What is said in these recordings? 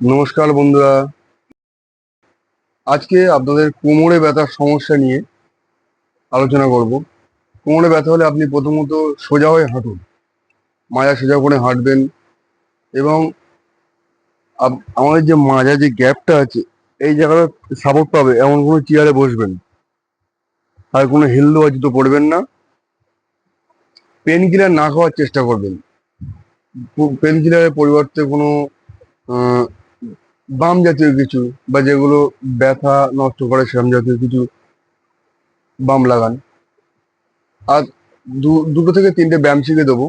নমস্কার বন্ধুরা। আজকে আপনাদের কোমরে ব্যথার সমস্যা নিয়ে আলোচনা করব। কোমরে ব্যথা হলে আপনি প্রথমত সোজা হয়ে হাঁটুন। মাজা সোজা করে হাঁটবেন এবং আমাদের যে মাজা যে গ্যাপটা আছে, এই জায়গাটা সাপোর্ট পাবে। এমন কোনো চেয়ারে বসবেন আর কোনো হেলদোয়া জুতো পড়বেন না। পেন কিলার না খাওয়ার চেষ্টা করবেন। পেন কিলারের পরিবর্তে কোনো বাম জাতীয় কিছু বা যেগুলো ব্যথা নষ্ট করে সেরম জাতীয় কিছু বাম লাগান। আর দুটো থেকে তিনটে ব্যায়াম শিখে দেবো।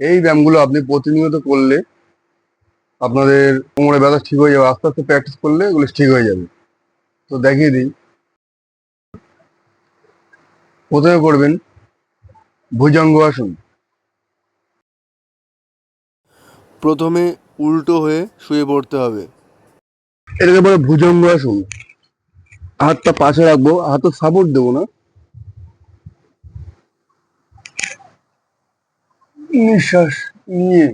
এই ব্যায়ামগুলো আপনি প্রতিনিয়ত করলে আপনাদের কোমরে ব্যথা ঠিক হয়ে যাবে, আস্তে আস্তে প্র্যাকটিস করলে এগুলো ঠিক হয়ে যাবে। তো দেখিয়ে দিই। প্রথমে করবেন ভুজঙ্গ আসন। প্রথমে উল্টো হয়ে শুয়ে পড়তে হবে। এটাকে বলে ভুজঙ্গ আসন হাতটা পাশে রাখব, হাতে সাপোর্ট দেবো না। নিঃশ্বাস নিয়ে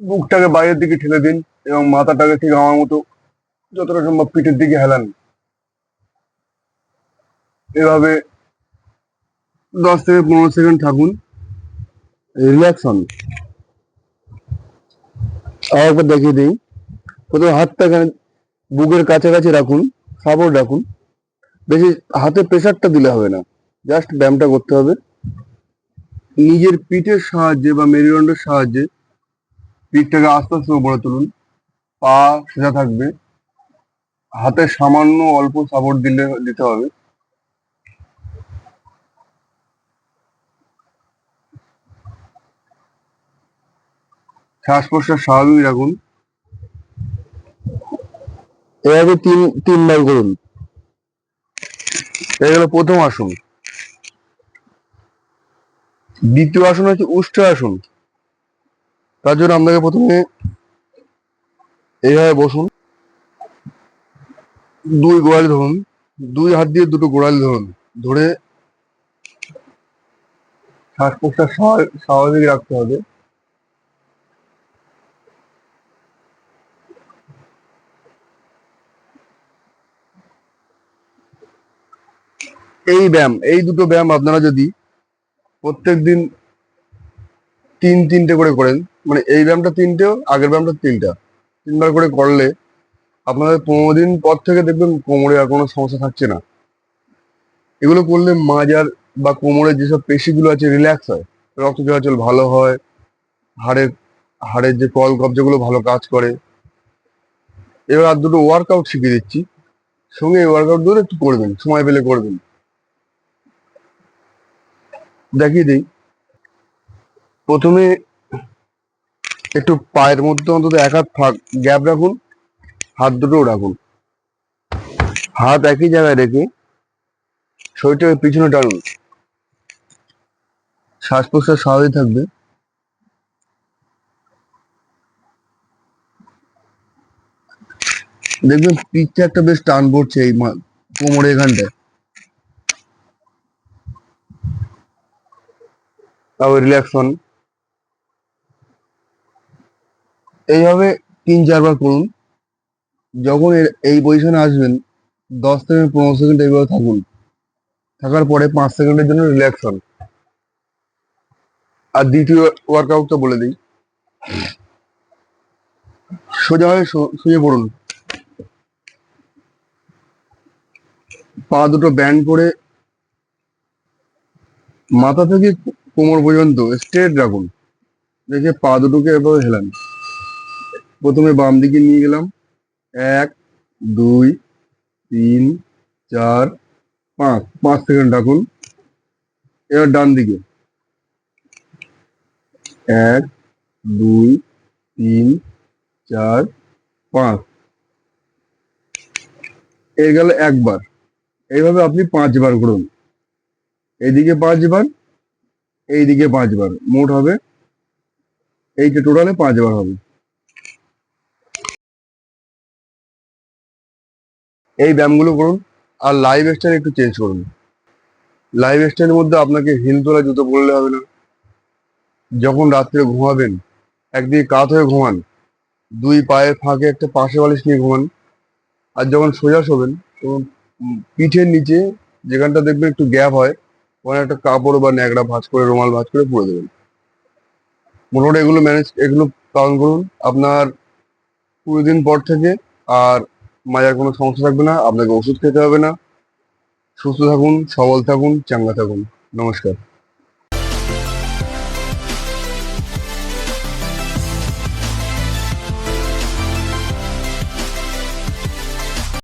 বুকটাকে বাইরের দিকে ঠেলে দিন এবং মাথাটাকে ঠিক আমার মতো যতটা সম্ভব পিঠের দিকে হেলান। এভাবে দশ থেকে পনেরো সেকেন্ড থাকুন। রিল্যাক্স হন। আর একবার দেখিয়ে দিই। প্রথমে হাতটা এখানে বুকের কাছাকাছি রাখুন সাপোর্ট রাখুন। বেশি হাতে প্রেশারটা দিলে হবে না। জাস্ট ব্যায়ামটা করতে হবে। নিজের পিঠের সাহায্যে বা মেরুদণ্ডের সাহায্যে পিঠটাকে আস্তে আস্তে উপরে তুলুন। পা সোজা থাকবে। হাতে সামান্য অল্প সাপোর্ট দিলে দিতে হবে। শ্বাস প্রশ্বাস স্বাভাবিক রাখুন। এভাবে তিন, তিনবার করুন। এই হলো প্রথম আসন। দ্বিতীয় আসন হচ্ছে উষ্ঠ আসন। তার জন্য আপনাকে প্রথমে এইভাবে বসুন। দুই গোড়ালি ধরুন। দুই হাত দিয়ে দুটো গোড়ালি ধরুন। ধরে শ্বাস প্রশ্বাস স্বাভা- স্বাভাবিক রাখতে হবে। এই ব্যায়াম, এই দুটো ব্যায়াম আপনারা যদি প্রত্যেক দিন তিন, তিনটে করে করেন মানে এই ব্যায়ামটা তিনটেও আগের ব্যায়ামটা তিনটা, তিনবার করে করলে আপনাদের পনেরো দিন পর থেকে দেখবেন কোমরে আর কোনো সমস্যা থাকছে না। এগুলো করলে মাজার বা কোমরের যেসব পেশিগুলো আছে রিল্যাক্স হয়। রক্ত চলাচল ভালো হয় হাড়ের হাড়ের যে কল কবজাগুলো ভালো কাজ করে। এবার আর দুটো ওয়ার্কআউট শিখিয়ে দিচ্ছি। সঙ্গে ওয়ার্কআউটগুলো একটু করবেন, সময় পেলে করবেন। দেখিয়ে দিই। প্রথমে একটু পায়ের মধ্যে অন্তত এক হাত ফাঁক গ্যাপ রাখুন, হাত দুটোও রাখুন। হাত একই জায়গায় রেখে শরীরটাকে পিছনে টানুন। শ্বাস প্রশ্বাস স্বাভাবিক থাকবে। দেখবেন পিঠটা একটা বেশ টান পড়ছে এই কোমরে এখানটায়। তারপর রিল্যাক্স হন। এইভাবে তিন, চারবার করুন। যখন এই পজিশনে আসবেন, দশ থেকে পনেরো সেকেন্ড এইভাবে থাকুন। থাকার পরে পাঁচ সেকেন্ডের জন্য রিল্যাক্স হন। আর দ্বিতীয় ওয়ার্কআউটটা বলে দিই। সোজা হয়ে শুয়ে পড়ুন। পা দুটো ব্যান্ড করে মাথা থেকে কোমর পর্যন্ত স্ট্রেট রাখুন রেখে পা দুটোকে এভাবে হেলান। প্রথমে বাম দিকে নিয়ে গেলাম। এক, দুই, তিন, চার, পাঁচ। পাঁচ সেকেন্ড রাখুন এবার ডান দিকে। এক, দুই, তিন, চার, পাঁচ। এই গেল একবার। এইভাবে আপনি পাঁচবার করুন। এইদিকে পাঁচবার এইদিকে পাঁচবার। মোট হবে এই এইটা টোটালে পাঁচবার হবে। এই ব্যায়ামগুলো করুন আর লাইভ স্টাইল একটু চেঞ্জ করুন। লাইভ স্টাইলের মধ্যে আপনাকে হিল তোলা জুতো পরলে হবে না। যখন রাত্রে ঘুমাবেন, একদিকে কাত হয়ে ঘুমান, দুই পায়ের ফাঁকে একটা পাশে বালিশ নিয়ে ঘুমান, আর যখন সোজা শোবেন, তখন পিঠের নিচে যেখানটা দেখবেন একটু গ্যাপ হয় ওখানে একটা কাপড় বা ন্যাকড়া ভাঁজ করে, রুমাল ভাঁজ করে পুড়ে দেবেন। মোটামুটি এগুলো ম্যানেজ এগুলো পালন করুন। আপনার কুড়ি দিন পর থেকে আর মাজার কোনো সমস্যা থাকবে না, আপনাকে ওষুধ খেতে হবে না। সুস্থ থাকুন, সবল থাকুন, চাঙ্গা থাকুন। নমস্কার।